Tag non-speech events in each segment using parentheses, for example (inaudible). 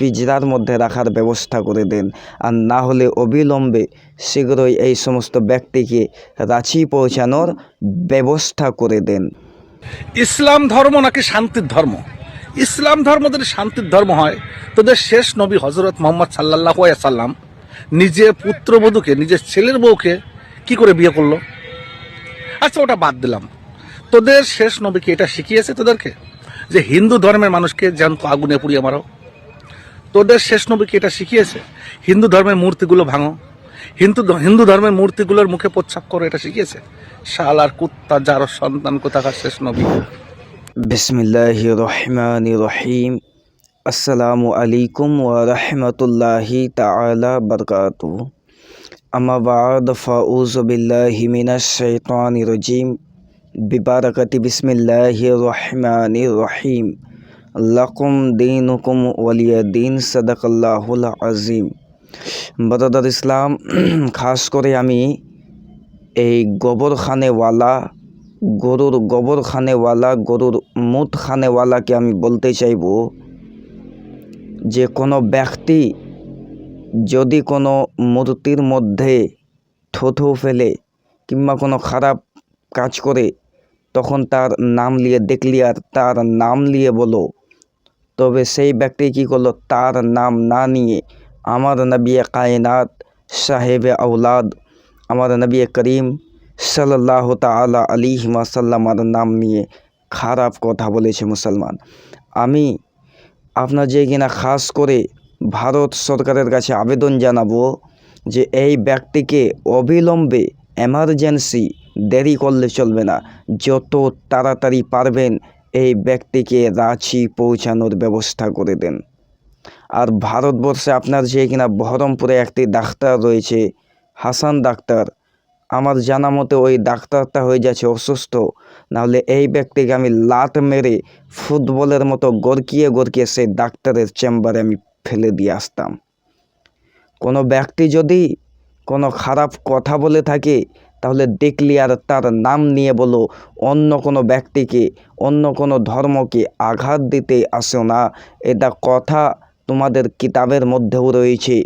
পিজরার মধ্যে রাখার ব্যবস্থা করে দেন। আর না হলে অবিলম্বে শীঘ্রই এই সমস্ত ব্যক্তিকে রাঁচি পৌঁছানোর ব্যবস্থা করে দেন। ইসলাম ধর্ম নাকি শান্তির ধর্ম? ইসলাম ধর্ম যদি শান্তির ধর্ম হয় তোদের শেষ নবী হজরত মোহাম্মদ সাল্লাহ সাল্লাম নিজে পুত্রবধূকে নিজের ছেলের বউকে কি করে বিয়ে করল? আচ্ছা ওটা বাদ দিলাম। তোদের শেষ নবীকে এটা শিখিয়েছে তোদেরকে? যে হিন্দু ধর্মের মানুষকে জ্যান্ত আগুনে পুড়িয়ে মারো। তোদের শেষ নবীকে এটা শিখিয়েছে? হিন্দু ধর্মের মূর্তিগুলো ভাঙো। হিন্দু হিন্দু ধর্মের মূর্তিগুলোর মুখে প্রচ্ছাপ করো, এটা শিখিয়েছে? শাল আর কুত্তা যার সন্তান কোথাকার শেষ নবী। বিসমিল্লাহ রহমান রহিম। আসসালামু আলাইকুম ওয়া রাহমাতুল্লাহি তাআলা বারকাতু আম্মা বাদ, ফাউযু বিল্লাহি মিনাশ শাইতানির রাজিম। বিবারাকাতি, বিসমিল্লাহির রহমানির রহিম। লাকুম দীনুকুম ওয়ালিয়া দিন, সাদাকাল্লাহুল আজিম বরদার ইসলাম, (clears throat) খাস করে আমি এই গোবর গোবরখানেওয়ালা, গরুর গোবর গোবরখানেওয়ালা, গরুর মুত খানেওয়ালাকে আমি বলতে চাইব যে কোনো ব্যক্তি যদি কোনো মূর্তির মধ্যে থুথু ফেলে কিংবা কোনো খারাপ কাজ করে, তখন তার নাম নিয়ে দেখলি আর তার নাম নিয়ে বলো। তবে সেই ব্যক্তি কী করল? তার নাম না নিয়ে আমার নবী কায়নাত সাহেবে আউলাদ আমার নবী করিম সাল্লাহ তালা আলী মাসাল্লামার নাম নিয়ে খারাপ কথা বলেছে মুসলমান। আমি আপনার যে কিনা খাস করে ভারত সরকারের কাছে আবেদন জানাব যে এই ব্যক্তিকে অবিলম্বে এমার্জেন্সি দেরি করলে চলবে না। যত তাড়াতাড়ি পারবেন এই ব্যক্তিকে রাঁচি পৌঁছানোর ব্যবস্থা করে দেন। আর ভারতবর্ষে আপনার যে কিনা বহরমপুরে একটি ডাক্তার রয়েছে, হাসান ডাক্তার, আমার জানা মতে ওই ডাক্তারটা হয়ে যাচ্ছে অসুস্থ। নাহলে এই ব্যক্তিকে আমি লাত মেরে ফুটবলের মতো গরকিয়ে গরকিয়ে সেই ডাক্তারের চেম্বারে আমি ফেলে দিয়ে আসতাম। কোনো ব্যক্তি যদি কোনো খারাপ কথা বলে থাকে তাহলে দেখলি আর তার নাম নিয়ে বলো, অন্য কোনো ব্যক্তিকে, অন্য কোনো ধর্মকে আঘাত দিতে আসো না। এটা কথা তোমাদের কিতাবের মধ্যেও রয়েছে।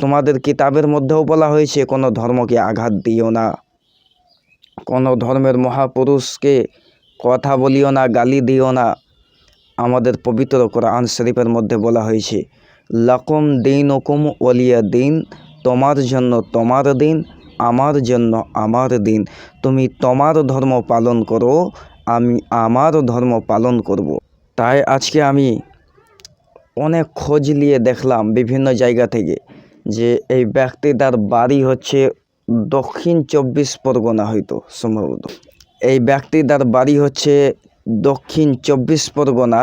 তোমাদের কিতাবের মধ্যেও বলা হয়েছে, কোনো ধর্মকে আঘাত দিও না। কোনো ধর্মের মহাপুরুষকে কথা বলিও না, গালি দিও না। আমাদের পবিত্র কোরআন শরীফের মধ্যে বলা হয়েছে, লকম দিন ওকুম ওলিয়া দিন, তোমার জন্য তোমার দিন আমার জন্য আমার দিন। তুমি তোমার ধর্ম পালন করো, আমি আমার ধর্ম পালন করব। তাই আজকে আমি অনেক খোঁজ নিয়ে দেখলাম বিভিন্ন জায়গা থেকে যে এই ব্যক্তি তার বাড়ি হচ্ছে দক্ষিণ চব্বিশ পরগনা হয়তো সম্ভবত। এই ব্যক্তি তার বাড়ি হচ্ছে দক্ষিণ চব্বিশ পরগনা।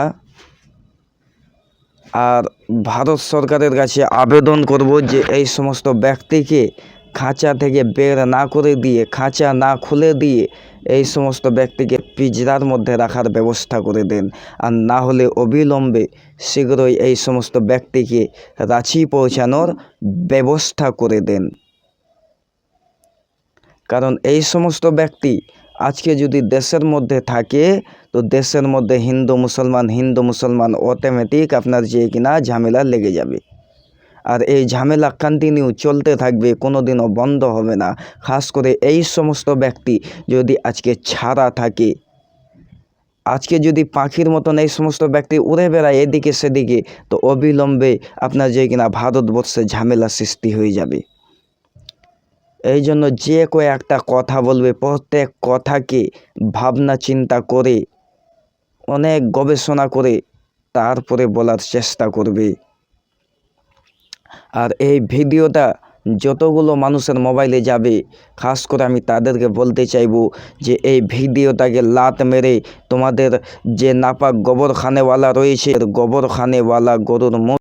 আর ভারত সরকারের কাছে আবেদন করব যে এই সমস্ত ব্যক্তিকে খাঁচা থেকে বের না করে দিয়ে, খাঁচা না খুলে দিয়ে এই সমস্ত ব্যক্তিকে পিজরার মধ্যে রাখার ব্যবস্থা করে দেন। আর না হলে অবিলম্বে শীঘ্রই এই সমস্ত ব্যক্তিকে রাঁচি পৌঁছানোর ব্যবস্থা করে দেন। কারণ এই সমস্ত ব্যক্তি আজকে যদি দেশের মধ্যে থাকে, তো দেশের মধ্যে হিন্দু মুসলমান হিন্দু মুসলমান অটোমেটিক আপনার যে কিনা ঝামেলা লেগে যাবে। আর এই ঝামেলা কন্টিনিউ চলতে থাকবে কোনো দিনও বন্ধ হবে না। খাস করে এই সমস্ত ব্যক্তি যদি আজকে ছাড়া থাকে। আজকে যদি পাখির মতন এই সমস্ত ব্যক্তি উড়ে বেড়ায় এদিকে সেদিকে, তো অবিলম্বে আপনার যে কিনা ভারতবর্ষে ঝামেলা সৃষ্টি হয়ে যাবে। এই জন্য যে কয়েকটা কথা বলবে, প্রত্যেক কথাকে ভাবনা চিন্তা করে, অনেক গবেষণা করে, তারপরে বলার চেষ্টা করবে। আর এই ভিডিওটা যতগুলো মানুষের মোবাইলে যাবে, খাস করে আমি তাদেরকে বলতে চাইব যে এই ভিডিওটাকে লাত মেরে তোমাদের যে নাপাক গোবরখানেওয়ালা রয়েছে, গোবরখানেওয়ালা গরুর মুখ